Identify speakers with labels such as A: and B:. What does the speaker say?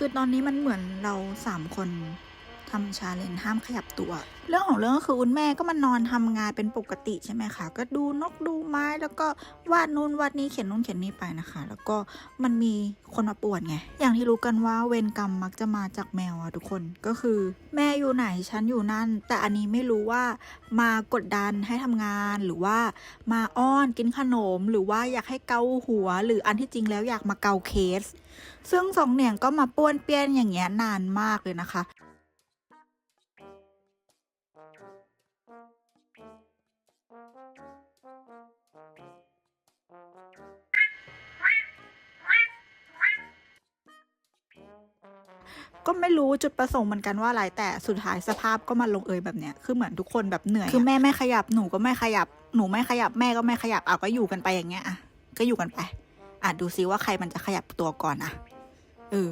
A: คือตอนนี้มันเหมือนเราสามคน ทำชาเลนจ์ห้ามขยับตัว เรื่องของเรื่องก็คือคุณแม่ก็มานอนทำงานเป็นปกติใช่ไหมคะ ก็ดูนกดูไม้แล้วก็วาดนู่นวาดนี่เขียนนู่นเขียนนี่ไปนะคะ แล้วก็มันมีคนมาป่วนไง อย่างที่รู้กันว่าเวรกรรมมักจะมาจากแมวอะทุกคนก็คือ แม่อยู่ไหนฉันอยู่นั่น แต่อันนี้ไม่รู้ว่ามากดดันให้ทำงานหรือว่ามาอ้อนกินขนม หรือว่าอยากให้เกาหัว หรืออันที่จริงแล้วอยากมาเกาเคส ซึ่งสองเหนียงก็มาป้วนเปี้ยนอย่างเงี้ยนานมากเลยนะคะ ก็ไม่รู้จุดประสงค์เหมือนกันว่าอะไรแต่สุดท้ายสภาพก็มาลงเอยแบบเนี้ยคือเหมือนทุกคนแบบเหนื่อยคือแม่ไม่ขยับหนูก็ไม่ขยับหนูไม่ขยับแม่ก็ไม่ขยับเอาก็อยู่กันไปอย่างเงี้ยอะก็อยู่กันไปอะดูซิว่าใครมันจะขยับตัวก่อนอะเออ